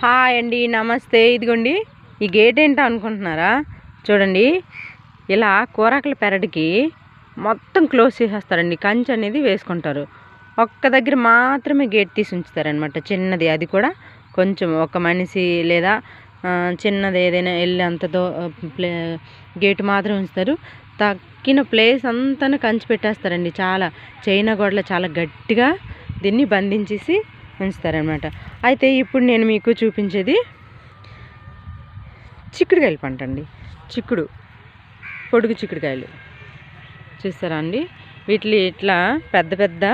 Hi అండి నమస్తే. ఇదిగోండి ఈ గేట్ ఏంటో అనుకుంటున్నారా? చూడండి ఇలా కూరకల పెరటికి మొత్తం క్లోజ్ చేసేస్తారండి. కంచె అనేది వేసుకుంటారు. ఒక్క దగ్గర మాత్రమే గేట్ తీసి ఉంచుతారనమాట చిన్నది అది కూడా కొంచెం ఒక మనిషి లేదా చిన్నది ఏదైనా వెళ్ళి అంతతో ప్లే గేట్ మాత్రం ఉంచుతారు. తక్కిన ప్లేస్ అంతా కంచి పెట్టేస్తారండి. చాలా చైనా గోడలు చాలా గట్టిగా దీన్ని బంధించేసి ఉంచుతారనమాట అయితే ఇప్పుడు నేను మీకు చూపించేది చిక్కుడుకాయలు పంట అండి. చిక్కుడు పొడుగు చిక్కుడుకాయలు. చూస్తారా అండి? వీటిని ఇట్లా పెద్ద పెద్ద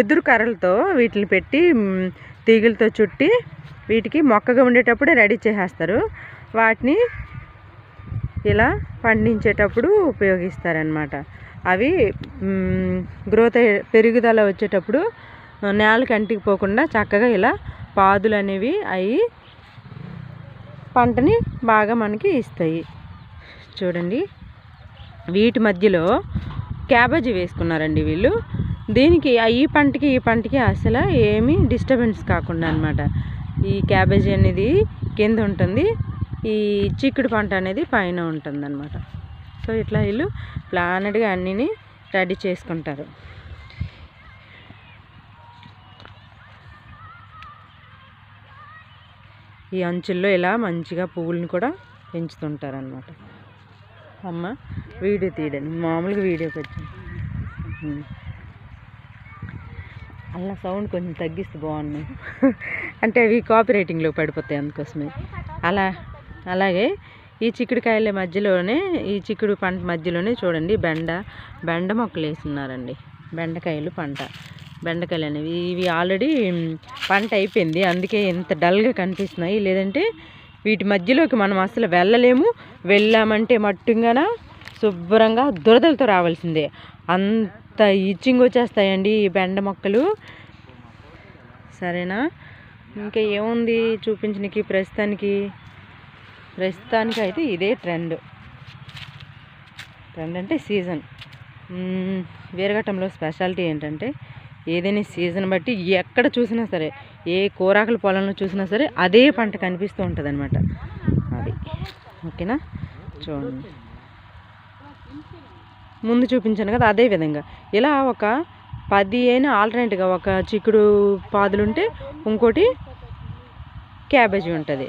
ఎదురు కర్రలతో వీటిని పెట్టి తీగలతో చుట్టి వీటికి మొక్కగా ఉండేటప్పుడే రెడీ చేసేస్తారు. వాటిని ఇలా పండించేటప్పుడు ఉపయోగిస్తారనమాట అవి గ్రోత్ పెరుగుదల వచ్చేటప్పుడు నేలకి అంటికి పోకుండా చక్కగా ఇలా పాదులు అనేవి అవి పంటని బాగా మనకి ఇస్తాయి. చూడండి. వీటి మధ్యలో క్యాబేజీ వేసుకున్నారండి వీళ్ళు. దీనికి ఈ పంటకి ఈ పంటకి అసలు ఏమీ డిస్టర్బెన్స్ కాకుండా అనమాట ఈ క్యాబేజీ అనేది కింద ఉంటుంది. ఈ చిక్కుడు పంట అనేది పైన ఉంటుంది అనమాట సో ఇట్లా వీళ్ళు ప్లానెడ్గా అన్నిని రెడీ చేసుకుంటారు. ఈ అంచుల్లో ఇలా మంచిగా పువ్వులను కూడా పెంచుతుంటారు అన్నమాట అమ్మ వీడియో తీయడానికి మామూలుగా వీడియోకి వచ్చింది అలా సౌండ్ కొంచెం తగ్గిస్తే బాగున్నాయి అంటే అవి కాపీ రైటింగ్లో పడిపోతాయి అందుకోసమే. అలా అలాగే ఈ చిక్కుడుకాయల మధ్యలోనే ఈ చిక్కుడు పంట మధ్యలోనే చూడండి బెండ బెండ మొక్కలు వేస్తున్నారండి. బెండకాయలు పంట. బెండకాయలు అనేవి ఇవి ఆల్రెడీ పంట అయిపోయింది. అందుకే ఇంత డల్గా కనిపిస్తున్నాయి. లేదంటే వీటి మధ్యలోకి మనం అసలు వెళ్ళలేము. వెళ్ళామంటే మట్టుగాన శుభ్రంగా దురదలతో రావాల్సిందే. అంత ఇచ్చింగ్ వచ్చేస్తాయండి ఈ బెండ మొక్కలు. సరేనా? ఇంకా ఏముంది చూపించడానికి ప్రస్తుతానికి? ప్రస్తుతానికి అయితే ఇదే ట్రెండ్. ట్రెండ్ అంటే సీజన్. వీరఘట్టంలో స్పెషాలిటీ ఏంటంటే ఏదైనా సీజన్ బట్టి ఎక్కడ చూసినా సరే ఏ కూరాకుల పొలంలో చూసినా సరే అదే పంట కనిపిస్తూ ఉంటుంది అనమాట అది. ఓకేనా? చూడండి. ముందు చూపించాను కదా అదే విధంగా. ఇలా ఒక పది అయినా ఆల్టర్నేట్గా ఒక చిక్కుడు పాదులు ఉంటే ఇంకోటి క్యాబేజీ ఉంటుంది.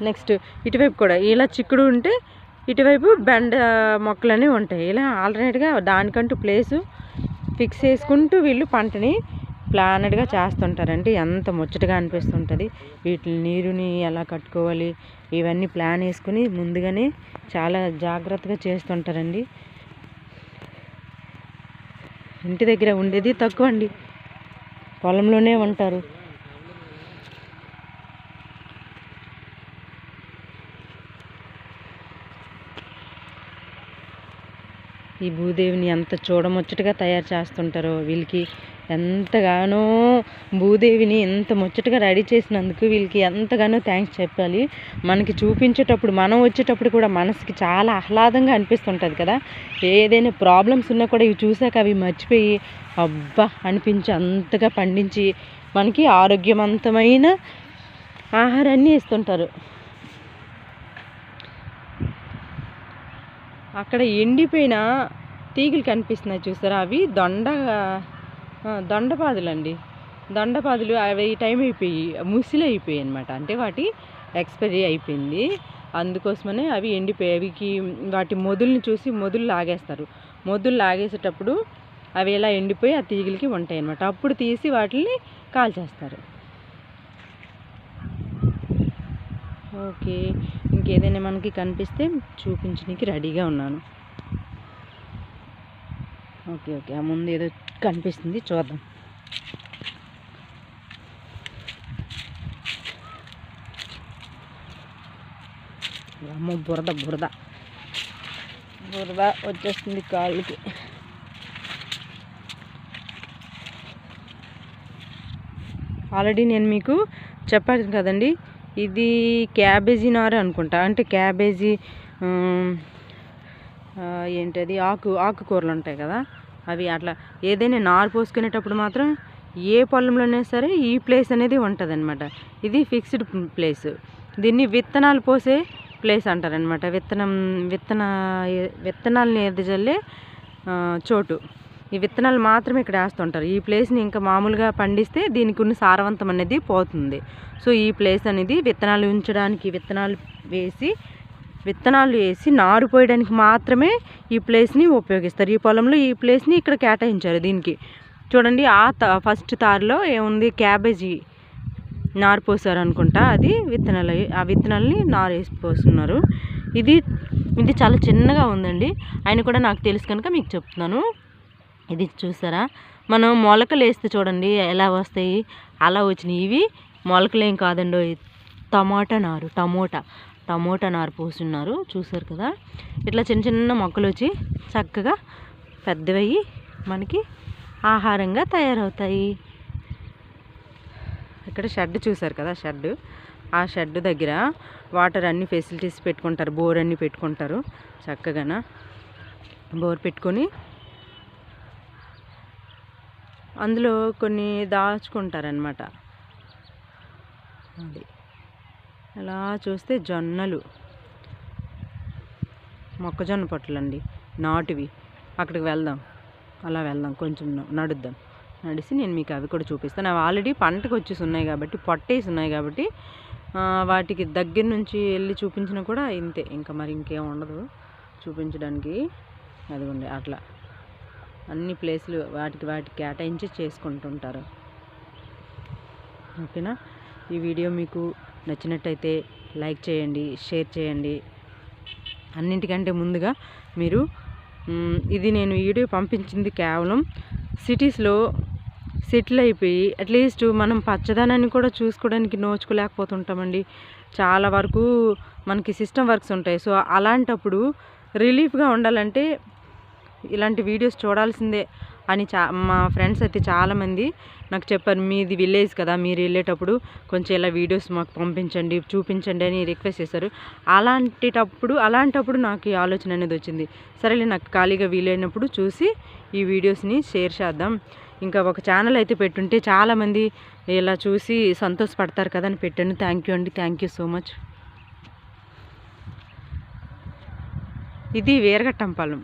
నెక్స్ట్ ఇటువైపు కూడా. ఇలా చిక్కుడు ఉంటే ఇటువైపు బెండ మొక్కలన్నీ ఉంటాయి. ఇలా ఆల్టర్నేట్గా దానికంటూ ప్లేసు ఫిక్స్ చేసుకుంటూ వీళ్ళు పంటని ప్లానెడ్గా చేస్తుంటారంటే ఎంత ముచ్చటగా అనిపిస్తుంటుంది. వీటిని నీరుని ఎలా కట్టుకోవాలి ఇవన్నీ ప్లాన్ వేసుకుని ముందుగానే చాలా జాగ్రత్తగా చేస్తుంటారండి. ఇంటి దగ్గర ఉండేది తక్కువ అండి పొలంలోనే ఉంటారు. ఈ భూదేవిని ఎంత చూడముచ్చటగా తయారు చేస్తుంటారో వీళ్ళకి ఎంతగానో భూదేవిని ఎంత ముచ్చటగా రెడీ చేసినందుకు వీళ్ళకి ఎంతగానో థ్యాంక్స్ చెప్పాలి. మనకి చూపించేటప్పుడు మనం వచ్చేటప్పుడు కూడా మనసుకి చాలా ఆహ్లాదంగా అనిపిస్తుంటుంది కదా. ఏదైనా ప్రాబ్లమ్స్ ఉన్నా కూడా ఇవి చూసాక అవి మర్చిపోయి అబ్బా అనిపించి అంతగా పండించి మనకి ఆరోగ్యవంతమైన ఆహారాన్ని ఇస్తుంటారు. అక్కడ ఎండిపోయిన తీగలు కనిపిస్తున్నాయి చూసారా? అవి దొండ దొండపాదులు దొండపాదులండి. దొండపాదులు అవి టైం అయిపోయి ముసిలి అయిపోయాయి అనమాట అంటే వాటి ఎక్స్పైరీ అయిపోయింది. అందుకోసమనే అవి ఎండిపోయి అవికి వాటి మొదుల్ని చూసి మొదులు లాగేస్తారు. మొదులు లాగేసేటప్పుడు అవి ఇలా ఎండిపోయి ఆ తీగలకి ఉంటాయి అనమాట అప్పుడు తీసి వాటిని కాల్చేస్తారు. ఓకే. ఇంకేదైనా మనకి కనిపిస్తే చూపించడానికి రెడీగా ఉన్నాను. Okay okay. ఆ ముందు ఏదో కనిపిస్తుంది చూద్దాం. అమ్మ బురద బురద. బురద వచ్చేస్తుంది కాళ్ళకి. ఆల్రెడీ నేను మీకు చెప్పాను కదండి ఇది క్యాబేజీ నారు అనుకుంటా. అంటే క్యాబేజీ ఏంటది? ఆకు ఆకుకూరలు ఉంటాయి కదా? అవి అట్లా ఏదైనా నారు పోసుకునేటప్పుడు మాత్రం ఏ పొలంలోనే సరే ఈ ప్లేస్ అనేది ఉంటుంది ఇది ఫిక్స్డ్ ప్లేస్. దీన్ని విత్తనాలు పోసే ప్లేస్ అంటారనమాట విత్తనం విత్తన విత్తనాలని ఎదజల్లే చోటు. ఈ విత్తనాలు మాత్రమే ఇక్కడ వేస్తుంటారు. ఈ ప్లేస్ని ఇంకా మామూలుగా పండిస్తే దీనికి ఉన్న సారవంతం అనేది పోతుంది. సో ఈ ప్లేస్ అనేది విత్తనాలు ఉంచడానికి విత్తనాలు వేసి విత్తనాలు వేసి నారు పోయడానికి మాత్రమే ఈ ప్లేస్ని ఉపయోగిస్తారు. ఈ పొలంలో ఈ ప్లేస్ని ఇక్కడ కేటాయించారు దీనికి. చూడండి ఆ ఫస్ట్ తారులో ఏముంది? క్యాబేజీ నారు పోసారు అనుకుంటా. అది విత్తనాలు ఆ విత్తనాలని నారు వేసి పోస్తున్నారు. ఇది ఇది చాలా చిన్నగా ఉందండి. ఆయన కూడా నాకు తెలుసు కనుక మీకు చెప్తున్నాను. ఇది చూసారా? మనం మొలకలు వేస్తే చూడండి ఎలా వస్తాయి. అలా వచ్చినాయి. ఇవి మొలకలు ఏం కాదండి టమాటా నారు టమోటా టమోటా నారు పోస్తున్నారు. చూసారు కదా? ఇట్లా చిన్న చిన్న మొక్కలు వచ్చి చక్కగా పెద్దవయ్యి మనకి ఆహారంగా తయారవుతాయి. ఇక్కడ షెడ్ చూసారు కదా షెడ్ ఆ షెడ్ దగ్గర వాటర్ అన్ని ఫెసిలిటీస్ పెట్టుకుంటారు. బోర్ అన్నీ పెట్టుకుంటారు చక్కగా బోర్ పెట్టుకొని అందులో కొన్ని దాచుకుంటారనమాట అది. అలా చూస్తే జొన్నలు. మొక్కజొన్న పొట్టలు అండి నాటువి. అక్కడికి వెళ్దాం. అలా వెళ్దాం. కొంచెం నడుద్దాం. నడిచి నేను మీకు అవి కూడా చూపిస్తాను. అవి ఆల్రెడీ పంటకు వచ్చేసి ఉన్నాయి కాబట్టి పొట్టేసి ఉన్నాయి కాబట్టి వాటికి దగ్గర నుంచి వెళ్ళి చూపించినా కూడా ఇంతే. ఇంకా మరి ఇంకేం ఉండదు. చూపించడానికి. అదిగోండి అట్లా. అన్ని ప్లేసులు వాటికి వాటికి కేటాయించి చేసుకుంటుంటారు. ఓకేనా? ఈ వీడియో మీకు నచ్చినట్టయితే లైక్ చేయండి షేర్ చేయండి. అన్నింటికంటే ముందుగా మీరు ఇది నేను వీడియో పంపించింది కేవలం సిటీస్లో సెటిల్ అయిపోయి అట్లీస్ట్ మనం పచ్చదనాన్ని కూడా చూసుకోవడానికి నోచుకోలేకపోతుంటామండి. చాలా వరకు మనకి సిస్టమ్ వర్క్స్ ఉంటాయి. సో అలాంటప్పుడు రిలీఫ్గా ఉండాలంటే ఇలాంటి వీడియోస్ చూడాల్సిందే అని చా మా ఫ్రెండ్స్ అయితే చాలామంది నాకు చెప్పారు మీది విలేజ్ కదా మీరు వెళ్ళేటప్పుడు కొంచెం ఇలా వీడియోస్ మాకు పంపించండి చూపించండి అని రిక్వెస్ట్ చేశారు. అలాంటిటప్పుడు అలాంటప్పుడు నాకు ఈ ఆలోచన అనేది వచ్చింది. సరేలే నాకు ఖాళీగా వీలైనప్పుడు చూసి ఈ వీడియోస్ని షేర్ చేద్దాం. ఇంకా ఒక ఛానల్ అయితే పెట్టుంటే చాలామంది ఇలా చూసి సంతోషపడతారు కదా అని పెట్టాను. థ్యాంక్ యూ అండి థ్యాంక్ యూ సో మచ్. ఇది వీరఘట్టంపాలెం